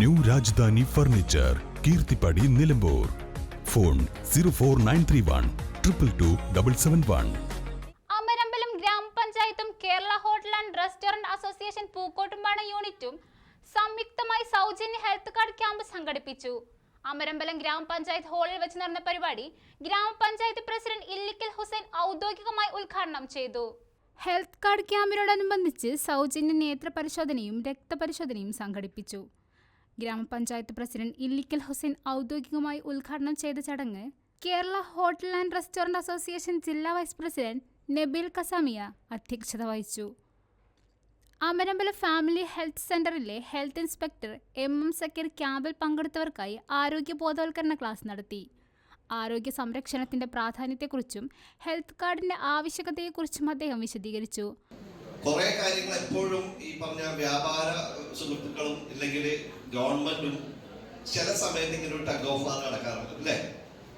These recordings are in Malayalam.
New Rajadhani furniture Keerthippadi Nilambur. Phone zero four nine three one triple two double seven one. Amarambalam ഗ്രാമപഞ്ചായത്തും Kerala hotel and restaurant association Pookkottumpadam യൂണിറ്റും സംയുക്തമായി സൗജന്യ ഹെൽത്ത് കാർഡ് ക്യാമ്പ് സംഘടിപ്പിച്ചു. അമരമ്പലം ഗ്രാമപഞ്ചായത്ത് ഹാളിൽ വെച്ച് നടന്ന പരിപാടി ഗ്രാമപഞ്ചായത്ത് പ്രസിഡന്റ് ഇല്ലിക്കൽ ഹുസൈൻ ഔദ്യോഗികമായി ഉദ്ഘാടനം ചെയ്തു. ഹെൽത്ത് കാർഡ് ക്യാമ്പിനോടനുബന്ധിച്ച് സൗജന്യ നേത്ര പരിശോധനയും രക്തപരിശോധനയും സംഘടിപ്പിച്ചു. ഗ്രാമപഞ്ചായത്ത് പ്രസിഡന്റ് ഇല്ലിക്കൽ ഹുസൈൻ ഔദ്യോഗികമായി ഉദ്ഘാടനം ചെയ്ത ചടങ്ങ് Kerala hotel and restaurant association ജില്ലാ വൈസ് പ്രസിഡന്റ് നബീൽ കസാമിയ അധ്യക്ഷത വഹിച്ചു. അമരമ്പല ഫാമിലി ഹെൽത്ത് സെന്ററിലെ health inspector M M Zakir ക്യാമ്പിൽ പങ്കെടുത്തവർക്കായി ആരോഗ്യ ബോധവൽക്കരണ ക്ലാസ് നടത്തി. ആരോഗ്യ സംരക്ഷണത്തിന്റെ പ്രാധാന്യത്തെക്കുറിച്ചും ഹെൽത്ത് കാർഡിന്റെ ആവശ്യകതയെക്കുറിച്ചും അദ്ദേഹം വിശദീകരിച്ചു. കുറെ കാര്യങ്ങൾ എപ്പോഴും ഈ പറഞ്ഞ വ്യാപാര സുഹൃത്തുക്കളും ഇല്ലെങ്കിൽ ഗവൺമെന്റും ചില സമയത്ത് ഇങ്ങനെ ഒരു ടഗ് ഓഫ് ആണ് നടക്കാറുണ്ട് അല്ലേ?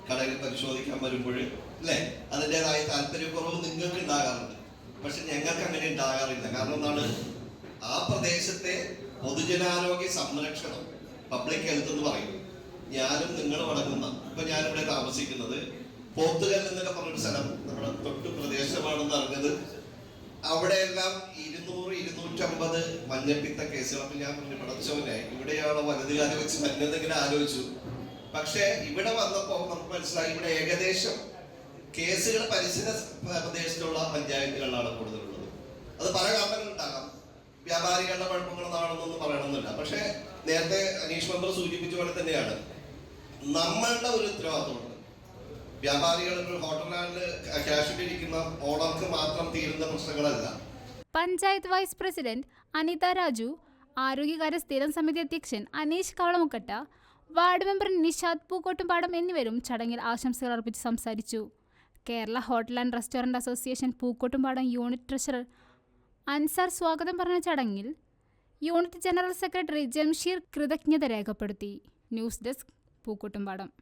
കടയിൽ പരിശോധിക്കാൻ വരുമ്പോൾ അല്ലേ? അതിന്റെതായ താല്പര്യക്കുറവ് നിങ്ങൾക്ക് ഉണ്ടാകാറുണ്ട്. പക്ഷെ ഞങ്ങൾക്ക് അങ്ങനെ ഉണ്ടാകാറില്ല. കാരണം എന്താണ്? ആ പ്രദേശത്തെ പൊതുജനാരോഗ്യ സംരക്ഷണം പബ്ലിക് ഹെൽത്ത് എന്ന് പറയും. ഞാനും നിങ്ങളും അടങ്ങുന്ന ഇപ്പൊ ഞാനിവിടെ താമസിക്കുന്നത് പോത്തുകൽ എന്നൊക്കെ പറഞ്ഞൊരു സ്ഥലം നമ്മുടെ തൊട്ട് പ്രദേശമാണെന്ന് അറിഞ്ഞത് അവിടെയെല്ലാം ഇരുന്നൂറ് ഇരുന്നൂറ്റമ്പത് മഞ്ഞപ്പിത്ത അപ്പൊ ഞാൻ പറഞ്ഞു പടച്ചവനെ ഇവിടെയാണോ വലതുകാലം വെച്ച് മഞ്ഞെന്നിങ്ങനെ ആലോചിച്ചു? പക്ഷെ ഇവിടെ വന്നപ്പോൾ നമുക്ക് മനസ്സിലായി ഇവിടെ ഏകദേശം കേസുകൾ പരിസര പ്രദേശത്തുള്ള പഞ്ചായത്തുകളിലാണ് കൂടുതലുള്ളത്. അത് പല കാരണങ്ങളുണ്ടാകാം. വ്യാപാരികളുടെ കുഴപ്പങ്ങളാണെന്നൊന്നും പറയണമെന്നില്ല. പക്ഷേ നേരത്തെ അനീഷ് മെമ്പർ സൂചിപ്പിച്ച പോലെ തന്നെയാണ്. നമ്മളുടെ ഒരു ഉത്തരവാദിത്വമുണ്ട് ഓണർക്ക് മാത്രം പഞ്ചായത്ത് വൈസ് പ്രസിഡന്റ് അനിത രാജു ആരോഗ്യകാര്യ സ്ഥിരം സമിതി അധ്യക്ഷൻ അനീഷ് കവളമുക്കട്ട വാർഡ് മെമ്പർ നിഷാദ് പൂക്കോട്ടുംപാടം എന്നിവരും ചടങ്ങിൽ ആശംസകൾ അർപ്പിച്ച് സംസാരിച്ചു. Kerala hotel and restaurant association Pookkottumpadam unit treasurer Ansar സ്വാഗതം പറഞ്ഞ ചടങ്ങിൽ യൂണിറ്റ് ജനറൽ സെക്രട്ടറി ജംഷീർ കൃതജ്ഞത രേഖപ്പെടുത്തി. News desk Pookkottumpadam.